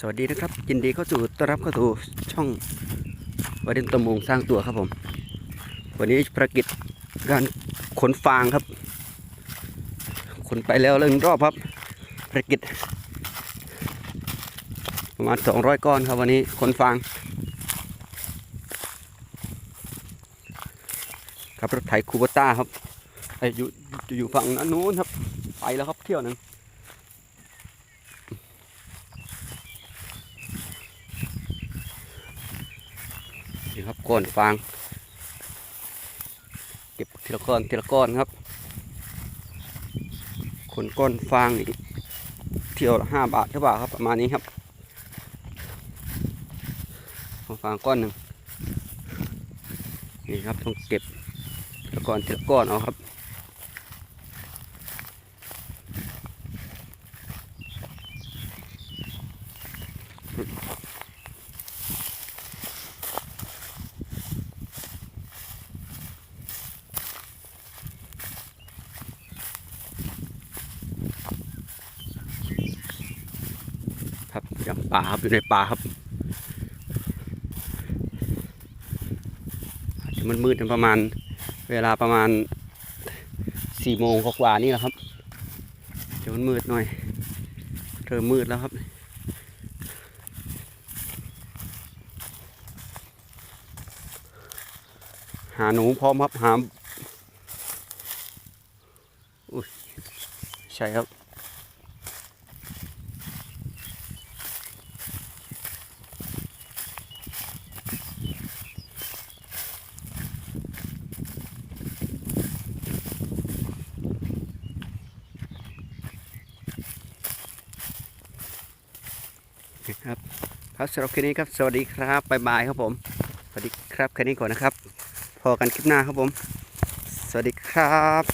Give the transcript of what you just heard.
สวัสดีนะครับ ยินดีเข้าสู่ต้อนรับเข้าสู่ช่องวาเดนตะมงสร้างตัวครับผม วันนี้ภารกิจการขนฟางครับ ขนไปแล้วหนึ่งรอบครับภารกิจ ประมาณ 200 ก้อนครับวันนี้ขนฟางครับรถไถคูบต้าครับไออยู่อยู่ฝั่งนั้นนู้นครับ ไปแล้วครับเที่ยวหนึ่ง นี่ครับก้อนฟาง เก็บทีละก้อนทีละก้อนครับ คนก้อนฟางนี่เที่ยวละห้าบาทหรือเปล่าครับประมาณนี้ครับเอาฟางก้อนหนึ่งนี่ครับต้องเก็บทีละก้อนทีละก้อนเอาครับ ย่างป่าครับอยู่ในป่าครับอาจจะมืดๆประมาณ เวลาประมาณสี่โมงกว่านี่แหละครับจะมันมืดหน่อยเริ่มมืดแล้วครับหาหนูพร้อมครับหาอุ้ยใช่ครับ ครับครับสำหรับคลิปนี้ครับ สวัสดีครับบายบายครับผม สวัสดีครับแค่นี้ก่อนนะครับ พอกันคลิปหน้าครับผม สวัสดีครับ